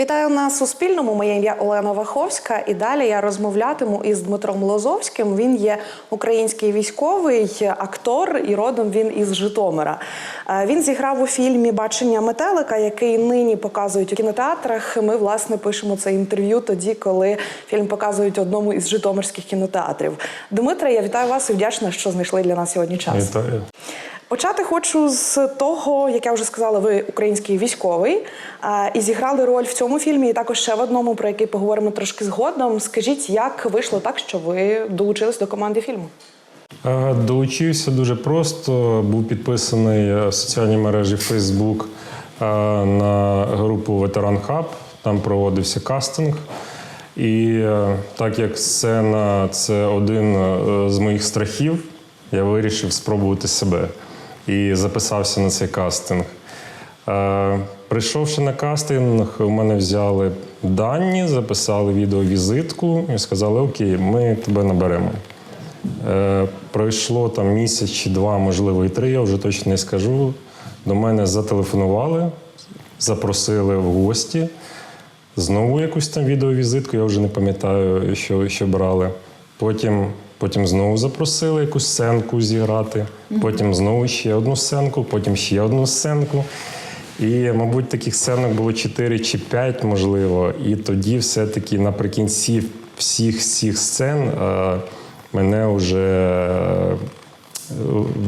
Вітаю на Суспільному. Моє ім'я Олена Ваховська. І далі я розмовлятиму із Дмитром Лозовським. Він є український військовий актор, і родом він із Житомира. Е, Він зіграв у фільмі Бачення метелика, який нині показують у кінотеатрах. Ми власне пишемо це інтерв'ю тоді, коли фільм показують одному із житомирських кінотеатрів. Дмитре, я вітаю вас і вдячна, що знайшли для нас сьогодні час. Вітаю. Почати хочу з того, як я вже сказала, ви український військовий і зіграли роль в цьому фільмі, і також ще в одному, про який поговоримо трошки згодом. Скажіть, як вийшло так, що ви долучились до команди фільму? Е, Долучився дуже просто. Був підписаний е, в соціальній мережі Facebook е, на групу Ветеран Хаб. Там проводився кастинг. І е, так як сцена це один е, з моїх страхів, я вирішив спробувати себе і записався на цей кастинг. Е, Прийшовши на кастинг, у мене взяли дані, записали відеовізитку і сказали: Окей, ми тебе наберемо. Е, Пройшло там місяць чи два, можливо, і три, я вже точно не скажу. До мене зателефонували, запросили в гості. Знову якусь там відеовізитку, я вже не пам'ятаю, що, що брали. Потім, потім знову запросили якусь сценку зіграти, потім знову ще одну сценку, потім ще одну сценку. І, мабуть, таких сценок було 4 чи 5, можливо. І тоді все-таки наприкінці всіх цих сцен е, мене вже е,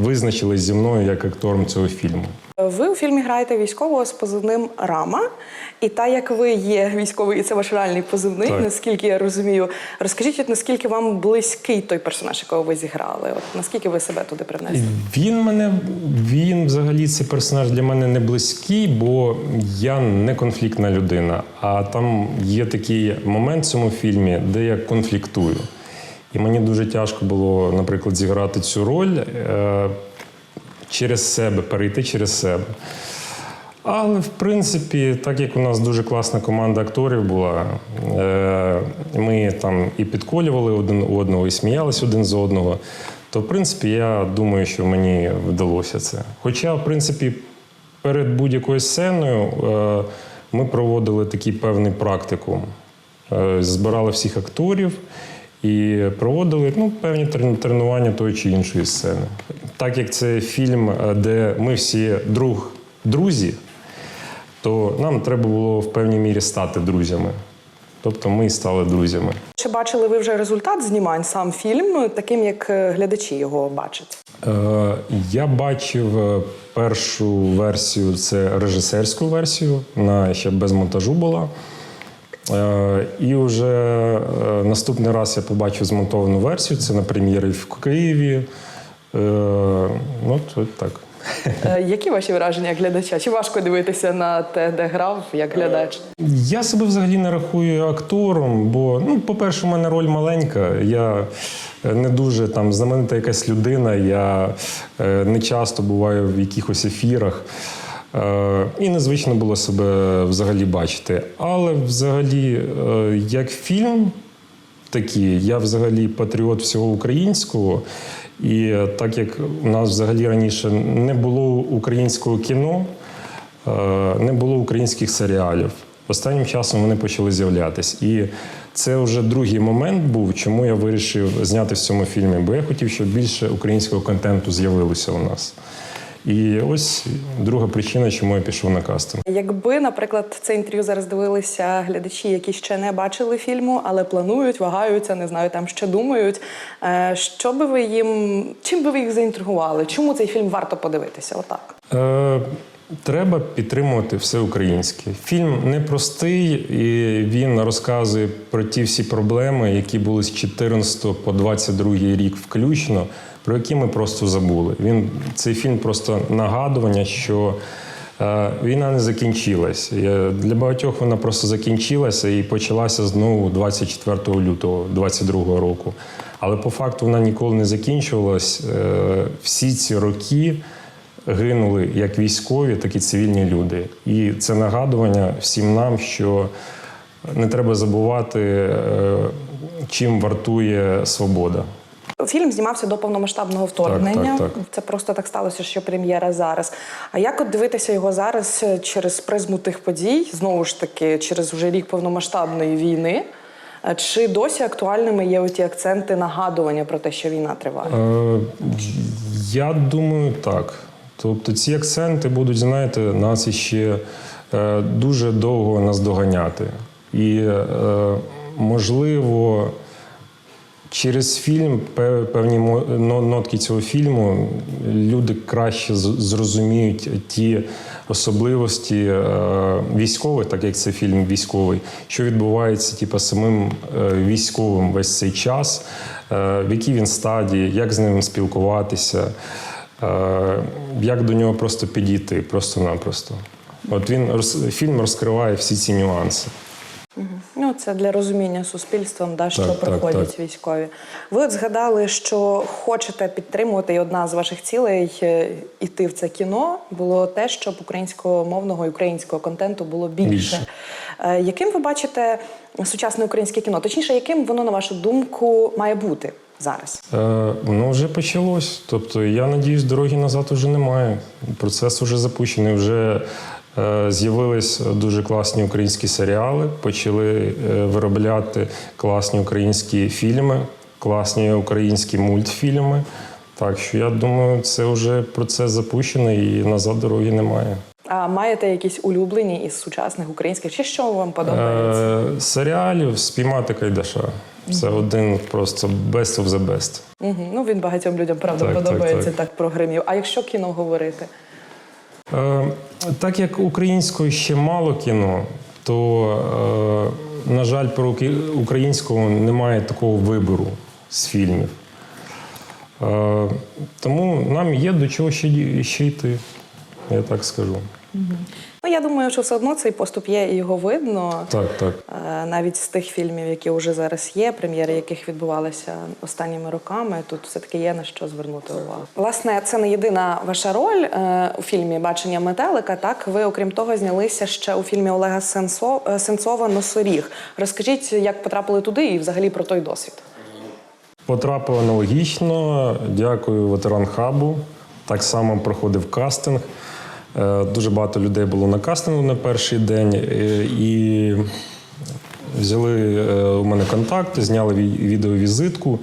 визначили зі мною як актором цього фільму. Ви у фільмі граєте військового з позивним Рама, і та як ви є військовий, і це ваш реальний позивний, Так. наскільки я розумію. Розкажіть, от наскільки вам близький той персонаж, якого ви зіграли? От наскільки ви себе туди привнесли? Він мене він взагалі цей персонаж для мене не близький, бо я не конфліктна людина. А там є такий момент в цьому фільмі, де я конфліктую. І мені дуже тяжко було, наприклад, зіграти цю роль е, через себе, перейти через себе. Але в принципі, так як у нас дуже класна команда акторів була, е, ми там і підколювали один одного, і сміялись один з одного. То, в принципі, я думаю, що мені вдалося це. Хоча, в принципі, перед будь-якою сценою е, ми проводили такий певний практикум. Е, Збирали всіх акторів і проводили ну, певні тренування тої чи іншої сцени. Так як це фільм, е, де ми всі друг, друзі, то нам треба було в певній мірі стати друзями. Тобто ми стали друзями. Чи бачили ви вже результат знімань сам фільм, таким як е, глядачі його бачать? Е, я бачив е, першу версію, це режисерську версію, вона ще без монтажу була. Е, і вже е, наступний раз я побачив змонтовану версію, це на прем'єрі в Києві. Е, ну, то так. Які ваші враження як глядача? Чи важко дивитися на те, де грав як глядач? Я себе взагалі не рахую актором, бо, ну, по-перше, у мене роль маленька. Я не дуже там знаменита якась людина. Я не часто буваю в якихось ефірах. Е, і незвично було себе взагалі бачити. Але взагалі, е, як фільм такий, я взагалі патріот всього українського. І так як у нас взагалі раніше не було українського кіно, е, не було українських серіалів. Останнім часом вони почали з'являтись. І це вже другий момент був, чому я вирішив зняти в цьому фільмі, бо я хотів, щоб більше українського контенту з'явилося у нас. І ось друга причина, чому я пішов на кастинг. Якби, наприклад, це інтерв'ю зараз дивилися глядачі, які ще не бачили фільму, але планують, вагаються, не знаю, там що думають. е, Що би ви їм, чим би ви їх заінтригували? Чому цей фільм варто подивитися? Отак. Е, треба підтримувати все українське. Фільм непростий, і він розказує про ті всі проблеми, які були з 14 по 22 рік включно, про які ми просто забули. Він цей фільм просто нагадування, що. е, Війна не закінчилась. Е, Для багатьох вона просто закінчилася і почалася знову 24 лютого 22 року. Але по факту вона ніколи не закінчувалась. Е, Всі ці роки гинули як військові, так і цивільні люди. І це нагадування всім нам, що не треба забувати, е, чим вартує свобода. Фільм знімався до повномасштабного вторгнення. так, так. Це просто так сталося, що прем'єра зараз. А як от дивитися його зараз е, через призму тих подій, знову ж таки, через вже рік повномасштабної війни? Е, Чи досі актуальними є оті акценти нагадування про те, що війна триває? Е, я думаю, так. Тобто ці акценти будуть, знаєте, нас іще е, дуже довго наздоганяти. І, е, можливо, через фільм, певні нотки цього фільму, люди краще зрозуміють ті особливості е, військових, так як це фільм військовий, що відбувається типу, самим військовим весь цей час, в якій він стадії, як з ним спілкуватися, як до нього просто підійти, просто-напросто. От він фільм розкриває всі ці нюанси. Ну, це для розуміння суспільством, да, що Так, так, проходять так. військові. Ви от згадали, що хочете підтримувати, і одна з ваших цілей е, іти в це кіно було те, щоб українськомовного і українського контенту було більше. Більше. Е, Яким ви бачите сучасне українське кіно? Точніше, яким воно, на вашу думку, має бути зараз? Е, Воно вже почалось. Тобто, я надіюсь, дороги назад вже немає. Процес вже запущений. Вже е, з'явились дуже класні українські серіали, почали е, виробляти класні українські фільми, класні українські мультфільми. Так що я думаю, це вже процес запущений і назад дороги немає. А маєте якісь улюблені із сучасних українських? Чи що вам подобається? Е, серіалів спіймати Кайдаша. Це один просто best of the best. Угу. Ну він багатьом людям правда Так, так, подобається так. так прогримів. А якщо кіно говорити? Е, Так як українською ще мало кіно, то, е, на жаль, про українського немає такого вибору з фільмів. Е, Тому нам є до чого ще, ще йти, я так скажу. Ну я думаю, що все одно цей поступ є і його видно. Так, так. Е, Навіть з тих фільмів, які вже зараз є, прем'єри яких відбувалися останніми роками, тут все-таки є на що звернути увагу. Власне, це не єдина ваша роль е, у фільмі Бачення метелика. Так, ви, окрім того, знялися ще у фільмі Олега е, Сенцова Носоріг. Розкажіть, як потрапили туди і взагалі про той досвід. Потрапив аналогічно. Дякую ветеран хабу. Так само проходив кастинг. Е, Дуже багато людей було на кастингу на перший день. е, І взяли е, у мене контакти, зняли відеовізитку.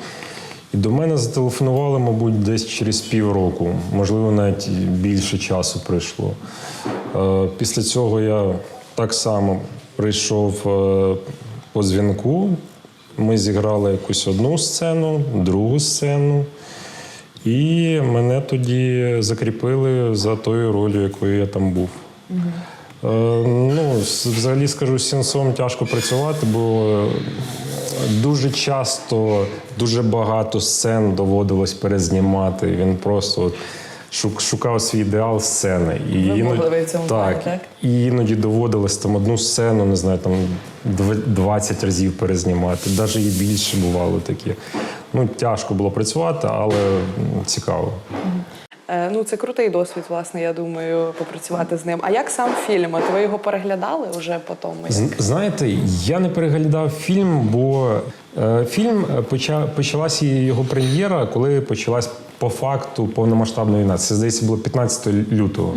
І до мене зателефонували, мабуть, десь через півроку, можливо, навіть більше часу пройшло. Е, Після цього я так само прийшов по дзвінку. Ми зіграли якусь одну сцену, другу сцену. І мене тоді закріпили за тою ролью, якою я там був. Е, ну, взагалі скажу, з сенсом тяжко працювати, бо дуже часто дуже багато сцен доводилось перезнімати. Він просто от шукав свій ідеал сцени. І Вимогливий в цьому так, так? і іноді доводилось там одну сцену, не знаю, там 20 разів перезнімати. Навіть і більше бувало такі. Ну, тяжко було працювати, але цікаво. Е, Ну, це крутий досвід, власне, я думаю, попрацювати з ним. А як сам фільм? От ви його переглядали вже по тому? Знаєте, я не переглядав фільм, бо е, фільм поча, почалася його прем'єра, коли почалась по факту повномасштабна війна. Це здається було 15 лютого.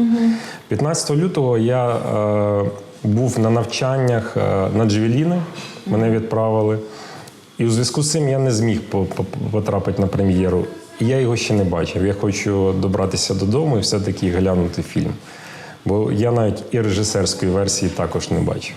15 лютого я е, був на навчаннях е, на Джевеліни, мене відправили. І у зв'язку з цим я не зміг по- по- потрапити на прем'єру. І я його ще не бачив. Я хочу добратися додому і все-таки глянути фільм. Бо я навіть і режисерської версії також не бачив.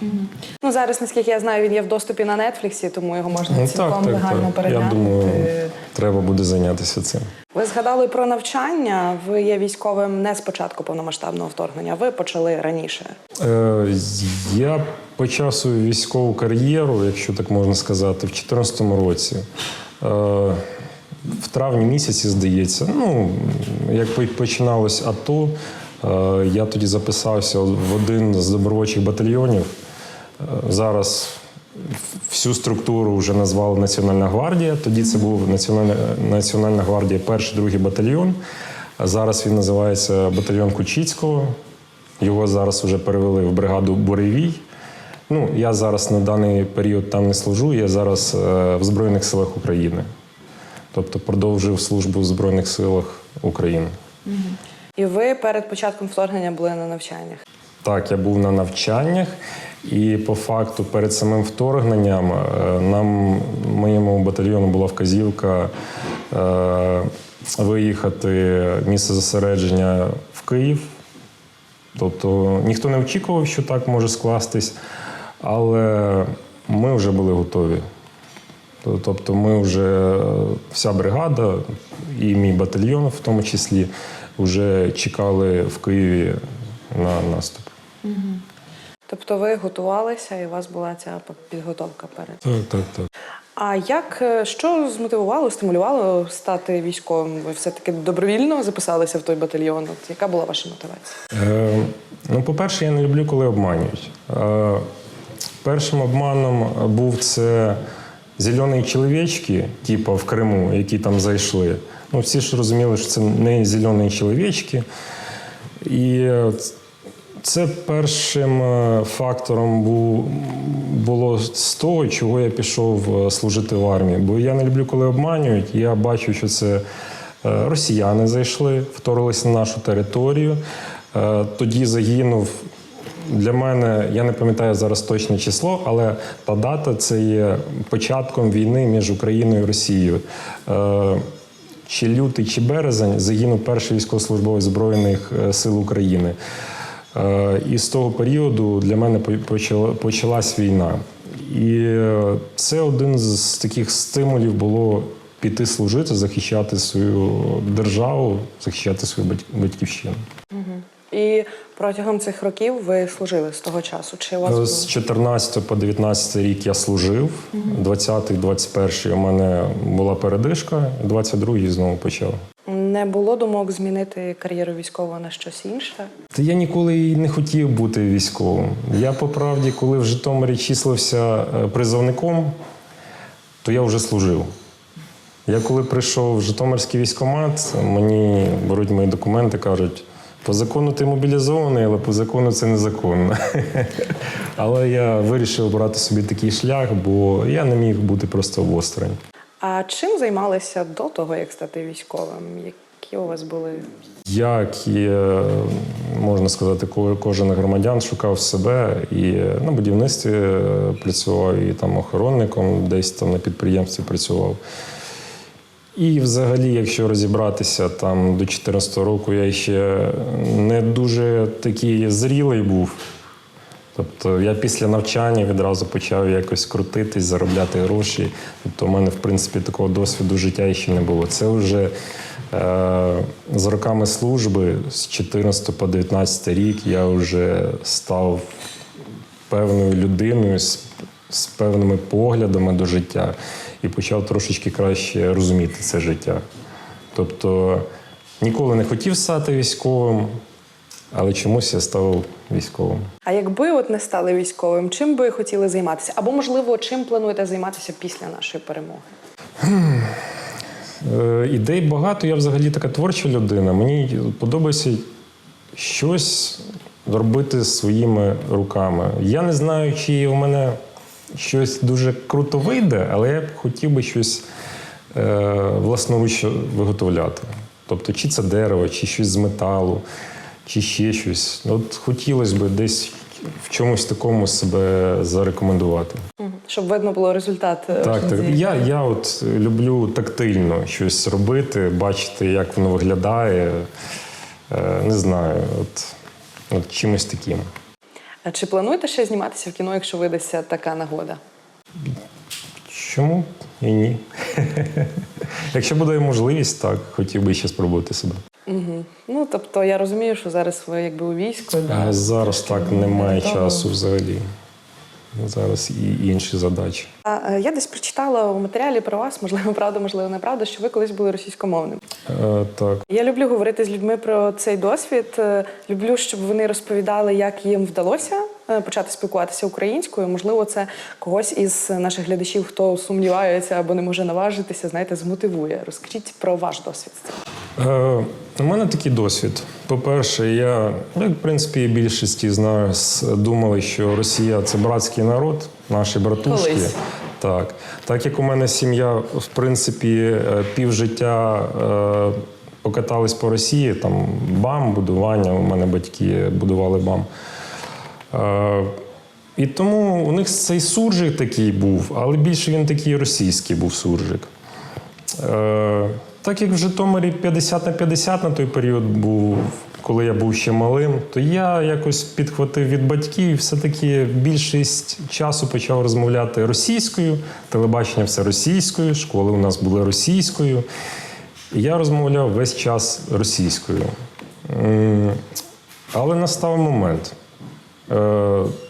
Ну зараз, наскільки я знаю, він є в доступі на Нетфліксі, тому його можна Ну, цілком так, так, легально так. переглянути. Я думаю, треба буде зайнятися цим. Ви згадали про навчання. Ви є військовим не з початку повномасштабного вторгнення. Ви почали раніше. Е, я почав свою військову кар'єру, якщо так можна сказати, в 2014 році. Е, в травні місяці, здається, ну, як по- починалось АТО, е, я тоді записався в один з добровольчих батальйонів. Е, Зараз всю структуру вже назвали Національна гвардія. Тоді це був Національна, Національна гвардія, перший, другий батальйон. Зараз він називається батальйон Кучицького. Його зараз вже перевели в бригаду Буревій. Ну, я зараз на даний період там не служу, я зараз е, в Збройних силах України. тобто продовжив службу в Збройних силах України. І ви перед початком вторгнення були на навчаннях. Так, я був на навчаннях, і по факту перед самим вторгненням е, нам, моєму батальйону, була вказівка е, виїхати місце зосередження в Київ. Тобто ніхто не очікував, що так може скластись, але ми вже були готові. Тобто ми вже е, вся бригада і мій батальйон, в тому числі, вже чекали в Києві на наступ. Тобто ви готувалися і у вас була ця підготовка перед. Так, так, так. А як е, що змотивувало, стимулювало стати військовим? Ви все-таки добровільно записалися в той батальйон? От яка була ваша мотивація? Е, ну, по-перше, я не люблю, коли обманюють. Е, першим обманом був це зелені чоловічки, типу в Криму, які там зайшли. Ну, всі ж розуміли, що це не зелені чоловічки. І це першим е, фактором було з того, чого я пішов е, служити в армії. Бо я не люблю, коли обманюють. Я бачу, що це е, росіяни зайшли, вторглися на нашу територію. Тоді загинув. Для мене я не пам'ятаю зараз точне число, але та дата це є початком війни між Україною і Росією. Е, Чи лютий, чи березень загинув перший військовослужбовець Збройних е, сил України. Е, І з того періоду для мене почала- почалась війна. І це один з таких стимулів було піти служити, захищати свою державу, захищати свою батьківщину. Протягом цих років ви служили з того часу? Чи у вас Е, було? З 14 по 19 рік я служив. 20-й, 21-й у мене була передишка, 22-й знову почав. не було думок змінити кар'єру військового на щось інше? Та я ніколи і не хотів бути військовим. Я по правді, коли в Житомирі числився е, призовником, то я вже служив. Я коли прийшов в Житомирський військкомат, мені беруть мої документи, кажуть, по закону ти мобілізований, але по закону це незаконно. Але я вирішив обрати собі такий шлях, бо я не міг бути просто осторонь. А чим займалися до того, як стати військовим? Які у вас були? Як і можна сказати, ко- кожен громадян шукав себе і на будівництві е, працював, і там охоронником, десь там на підприємстві працював. І взагалі, якщо розібратися, там до 14 року я ще не дуже такий зрілий був. Тобто я після навчання відразу почав якось крутитись, заробляти гроші. Тобто, у мене, в принципі, такого досвіду життя ще не було. Це вже е, з роками служби, з 14 по 19 рік, я вже став певною людиною з, з певними поглядами до життя і почав трошечки краще розуміти це життя. Тобто ніколи не хотів стати військовим, але чомусь я став військовим. А якби от не стали військовим, чим би хотіли займатися? Або, можливо, чим плануєте займатися після нашої перемоги? Е, Ідей багато, я взагалі така творча людина. Мені подобається щось робити своїми руками. Я не знаю, чи у мене щось дуже круто вийде, але я б хотів би щось е, власноруч виготовляти. Тобто, чи це дерево, чи щось з металу, чи ще щось. От хотілося б десь в чомусь такому себе зарекомендувати. Щоб видно було результат. е, Так, так. Я, я от люблю тактильно щось робити, бачити, як воно виглядає. Е, Не знаю, от, от чимось таким. А Чи плануєте ще зніматися в кіно, якщо видасться така нагода? Чому і ні? Якщо буде можливість, так, хотів би ще спробувати себе. Угу. Ну тобто я розумію, що зараз ви якби у війську. А зараз так немає часу взагалі. Зараз і інші задачі. А, е, Я десь прочитала у матеріалі про вас, можливо, правда, можливо, неправда, що ви колись були російськомовним. Е, Так. Я люблю говорити з людьми про цей досвід. Е, Люблю, щоб вони розповідали, як їм вдалося е, почати спілкуватися українською. Можливо, це когось із наших глядачів, хто сумнівається або не може наважитися, знаєте, змотивує. Розкажіть про ваш досвід. Е, У мене такий досвід. По-перше, я, як в принципі, більшості з нас думали, що Росія це братський народ, наші братушки. Колись. Так, так як у мене сім'я, в принципі, е, півжиття е, покатались по Росії, там БАМ, будування, у мене батьки будували БАМ. Е, і тому у них цей суржик такий був, але більше він такий російський був суржик. Е, так як в Житомирі 50 на 50 на той період був, коли я був ще малим, то я якось підхватив від батьків і все-таки більшість часу почав розмовляти російською, телебачення все російською, школи у нас були російською. Я розмовляв весь час російською. Але настав момент. Е,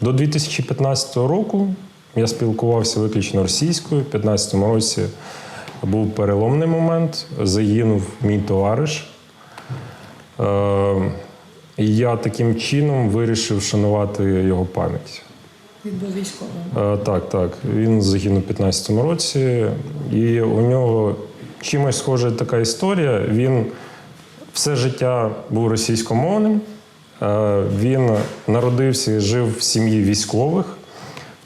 До 2015 року я спілкувався виключно російською. У 2015 році був переломний момент. Загинув мій товариш. Е, І я таким чином вирішив шанувати його пам'ять. Він був військовим. Е, Так, так. Він загинув у 15-му році, і у нього чимось схожа така історія. Він все життя був російськомовним. Е, Він народився і жив в сім'ї військових.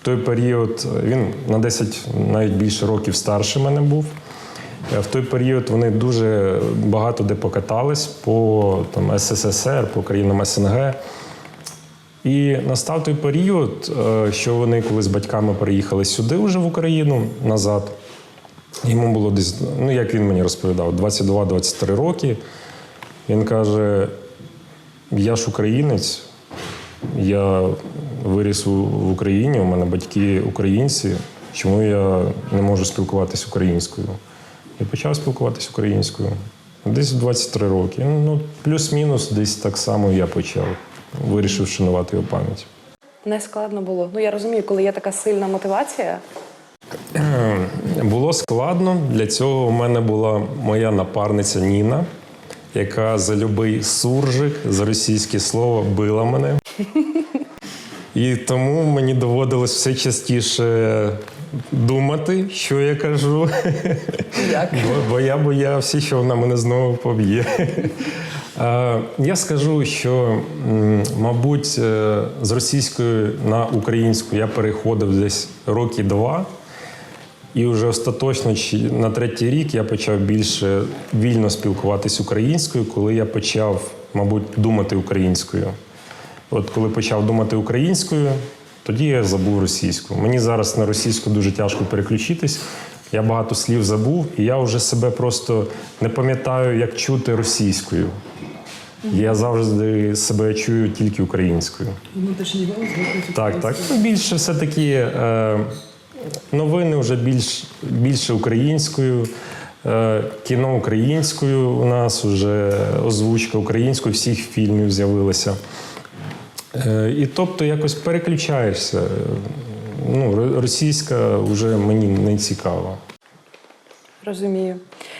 В той період він на 10 навіть більше років старше мене був. В той період вони дуже багато де покатались по там, СССР, по країнам СНГ. І настав той період, е, що вони коли з батьками переїхали сюди, вже в Україну назад. Йому було десь, ну як він мені розповідав, 22-23 роки. Він каже: я ж українець, я виріс в Україні, у мене батьки українці. Чому я не можу спілкуватися українською? І почав спілкуватися українською. Десь в 23 роки. Ну, плюс-мінус, десь так само я почав. Вирішив шанувати його пам'ять. Не складно було. Ну я розумію, коли є така сильна мотивація. Було складно. Для цього у мене була моя напарниця Ніна, яка за любий суржик, за російське слово била мене. І тому мені доводилось все частіше думати, що я кажу. Як? Бо, бо я боявся, що вона мене знову поб'є. Я скажу, що, мабуть, е, з російської на українську я переходив десь роки два. І вже остаточно на третій рік я почав більше вільно спілкуватись українською, коли я почав, мабуть, думати українською. От коли почав думати українською, тоді я забув російську. Мені зараз на російську дуже тяжко переключитись. Я багато слів забув, і я вже себе просто не пам'ятаю, як чути російською. Я завжди себе чую тільки українською. Внутрішній голос Так, так. Ну, Більше все-таки е, новини вже більш, більше українською, е, кіно українською у нас вже озвучка українською всіх фільмів з'явилася. Е, і тобто якось переключаєшся. Ну, російська вже мені не цікава. Розумію.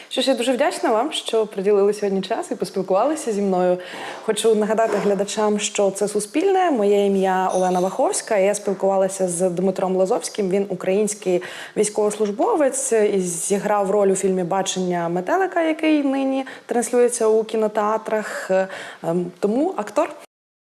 Що ж, я дуже вдячна вам, що приділили сьогодні час і поспілкувалися зі мною. Хочу нагадати глядачам, що це суспільне. Моє ім'я Олена Ваховська. Я спілкувалася з Дмитром Лазовським. Він український військовослужбовець і зіграв роль у фільмі Бачення метелика, який нині транслюється у кінотеатрах. Ем, Тому актор.